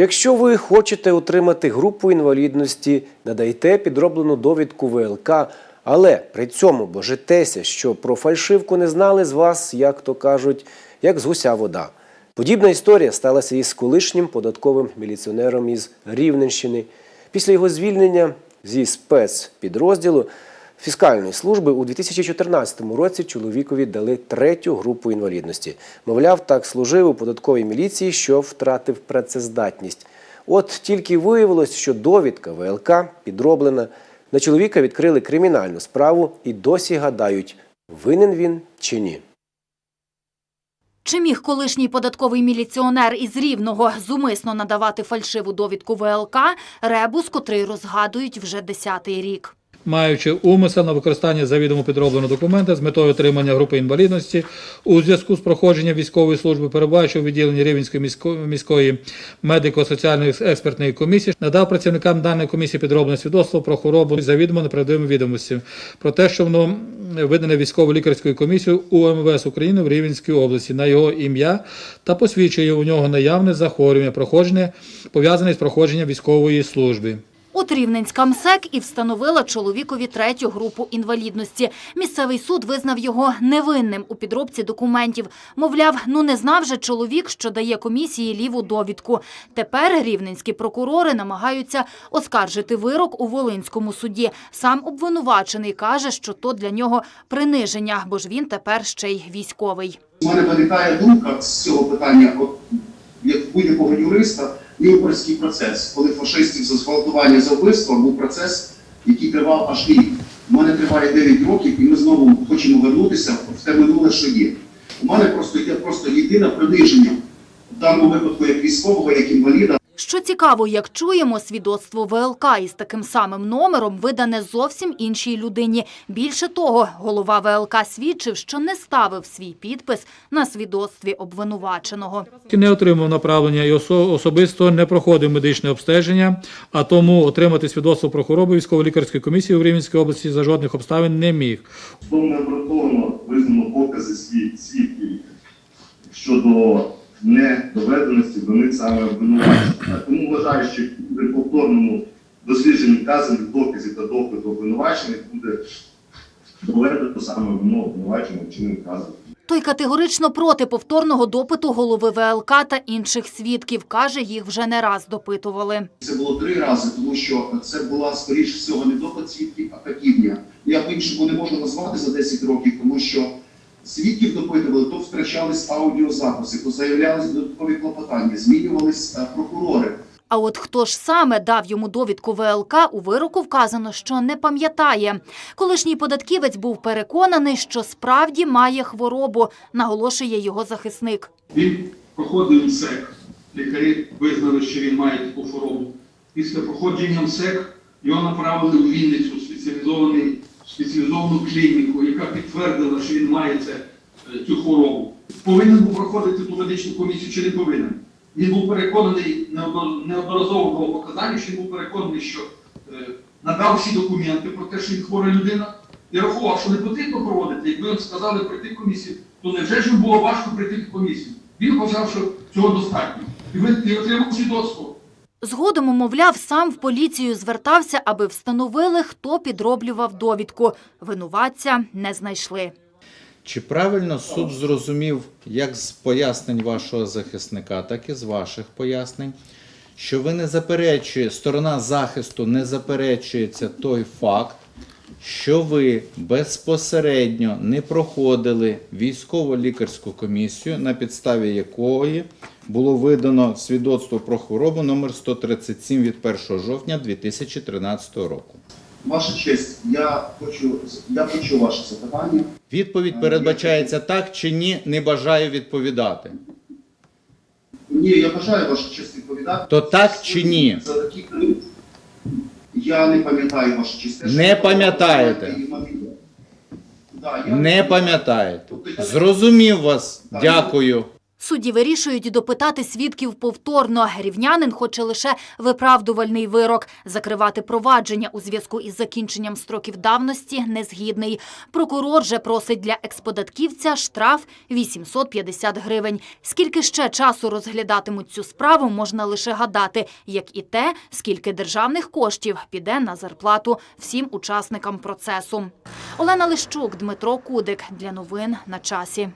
Якщо ви хочете отримати групу інвалідності, надайте підроблену довідку ВЛК, але при цьому божитеся, що про фальшивку не знали з вас, як то кажуть, як з гуся вода. Подібна історія сталася із колишнім податковим міліціонером із Рівненщини. Після його звільнення зі спецпідрозділу фіскальної служби у 2014 році чоловікові дали третю групу інвалідності. Мовляв, так служив у податковій міліції, що втратив працездатність. От тільки виявилось, що довідка ВЛК підроблена. На чоловіка відкрили кримінальну справу і досі гадають, винен він чи ні. Чи міг колишній податковий міліціонер із Рівного зумисно надавати фальшиву довідку ВЛК, ребус, котрий розгадують вже десятий рік. Маючи умисел на використання завідомо підробленого документа з метою отримання групи інвалідності у зв'язку з проходженням військової служби, перебуваючи у відділенні Рівненської міської, медико-соціальної експертної комісії, надав працівникам даної комісії підроблене свідоцтво про хворобу завідомо неправдивими відомостями про те, що воно видане військово-лікарською комісією УМВС України в Рівненській області на його ім'я та посвідчує у нього наявне захворювання, проходження пов'язане з проходженням військової служби. От Рівненська МСЕК і встановила чоловікові третю групу інвалідності. Місцевий суд визнав його невинним у підробці документів. Мовляв, ну не знав же чоловік, що дає комісії ліву довідку. Тепер рівненські прокурори намагаються оскаржити вирок у Волинському суді. Сам обвинувачений каже, що то для нього приниження, бо ж він тепер ще й військовий. У мене виникає думка з цього питання, як будь-якого юриста, Нюрнберзький процес, коли фашистів за зґвалтування за вбивство був процес, який тривав аж рік. У мене триває 9 років, і ми знову хочемо вернутися в те минуле, що є. У мене просто йде просто єдине приниження в даному випадку як військового, як інваліда. Що цікаво, як чуємо, свідоцтво ВЛК із таким самим номером видане зовсім іншій людині. Більше того, голова ВЛК свідчив, що не ставив свій підпис на свідоцтві обвинуваченого. не отримав направлення і осо- особисто не проходив медичне обстеження, а тому отримати свідоцтво про хворобу військово-лікарської комісії у Рівненській області за жодних обставин не міг. Судом необґрунтовано визнано покази свід- свідків щодо недоведеності до них саме обвинувачення. Тому вважаю, що при повторному дослідженні вказаних доказів та доказу обвинувачених буде доведено саме вину обвинуваченого вчинив вказаних. Той категорично проти повторного допиту голови ВЛК та інших свідків. Каже, їх вже не раз допитували. Це було три рази, тому що це була, скоріш всього, не допит свідків, а катівня. Я по-іншому не можу назвати за 10 років, тому що свідків допитували, то втрачались аудіозаписи, то заявлялись додаткові клопотання, змінювались е, прокурори. А от хто ж саме дав йому довідку ВЛК, у вироку вказано, що не пам'ятає. Колишній податківець був переконаний, що справді має хворобу, наголошує його захисник. Він проходив МСЕК. Лікарі визнали, що він має таку хворобу. Після проходження МСЕК його направили у Вінницю спеціалізований, спеціалізовану клініку, яка підтвердила, що він має це, е, цю хворобу. Повинен був проходити ту медичну комісію чи не повинен. Він був переконаний, неодноразово було показання, що він був переконаний, що е, надав всі документи про те, що він хвора людина, і рахував, що не потрібно проводити. Якби сказали прийти в комісію, то невже ж було важко прийти в комісію? Він вважав, що цього достатньо. І отримав свідоцтво. Згодом, мовляв, сам в поліцію звертався, аби встановили, хто підроблював довідку. Винуватця не знайшли. Чи правильно суд зрозумів як з пояснень вашого захисника, так і з ваших пояснень, що ви не заперечує, сторона захисту не заперечується той факт, що ви безпосередньо не проходили військово-лікарську комісію, на підставі якої було видано свідоцтво про хворобу номер 137 від 1 жовтня 2013 року. Ваша честь, я хочу, я почув ваше запитання. Відповідь передбачається так чи ні, не бажаю відповідати. Ні, я бажаю ваша честь відповідати. То так чи ні? За такі я не пам'ятаю ваша честь. Не пам'ятаєте? Не пам'ятаєте. Тобто Зрозумів вас. Дякую. Судді вирішують допитати свідків повторно. Рівнянин хоче лише виправдувальний вирок. Закривати провадження у зв'язку із закінченням строків давності не згідний. Прокурор же просить для експодатківця штраф 850 гривень. Скільки ще часу розглядатимуть цю справу, можна лише гадати, як і те, скільки державних коштів піде на зарплату всім учасникам процесу. Олена Лищук, Дмитро Кудик. Для новин на часі.